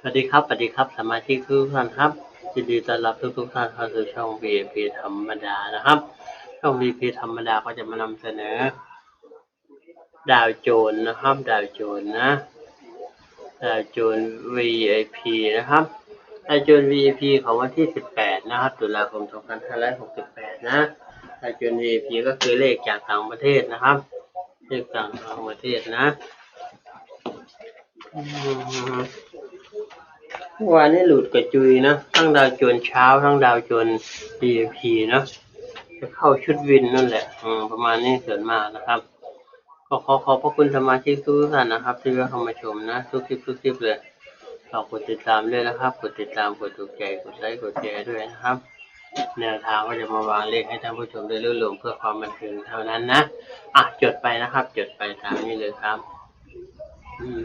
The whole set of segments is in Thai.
สวัสดีครับ สวัสดีครับ สมาชิกทุกท่านครับยินดีต้อนรับทุกทุกๆท่านเข้าสู่ช่อง VIP ธรรมดานะครับ ช่อง VIP ธรรมดาก็จะมานำเสนอ ดาวโจรนะครับ ดาวโจรนะ ดาวโจร VIP นะครับ ดาวโจร VIP ของวันที่ 18 นะครับ ตุลาคม 2568 นะ ดาวโจร VIP ก็คือเลขจากต่างประเทศนะครับ เลขจากต่างประเทศนะ เมื่อวานนี้หลุดกระจุยนะ ทั้งดาวโจนเช้า ทั้งดาวโจน DP เนอะจะเข้าชุดวินนั่นแหละอประมาณนี้ส่วนมากนะครับก็ขอขอบพระคุณสมาชิกทุกท่านนะครับ ที่เข้ามาชมนะ ทุกคลิปทุกคลิปเลยฝากกดติดตามด้วยนะครับ กดติดตามกดถูกใจกดไลค์กดแชร์ด้วยนะครับ แนวทางก็จะมาวางเลขให้ท่านผู้ชมได้รู้ลมเพื่อความบันเทิงเท่านั้นนะอะจดไปนะครับ จดไปตามนี้เลยครับ อืม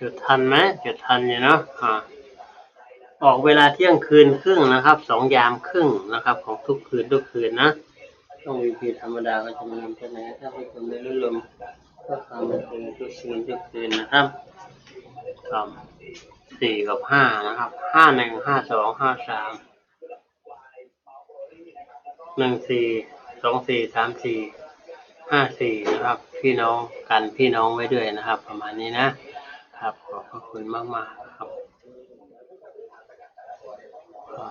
จุดทันไหมจุดทันอยู่เนาะอ่าออกเวลาเที่ยงคืนครึ่งนะครับสองยามครึ่งนะครับ ของทุกคืนทุกคืนนะช่องวีพีธรรมดาก็จะมานำเสนถ้าผู้ชมได้รู้ลมเพื่อความบันเทิงทุกคืนทุกคืนนะครับครับสี่กับห้านะครับห้าหนึ่งห้าสองห้าสามหนึ่งสี่สองสี่สามสี่ห้าสี่นะครับ พี่น้องกันพี่น้องไว้ด้วยนะครับ ประมาณนี้นะ ครับ ขอบพระคุณมากมากครับครับ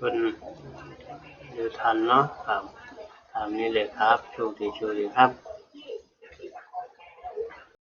คุณ ดูทันเนาะครับตามนี้เลยครับโชคดีโชคดีครับ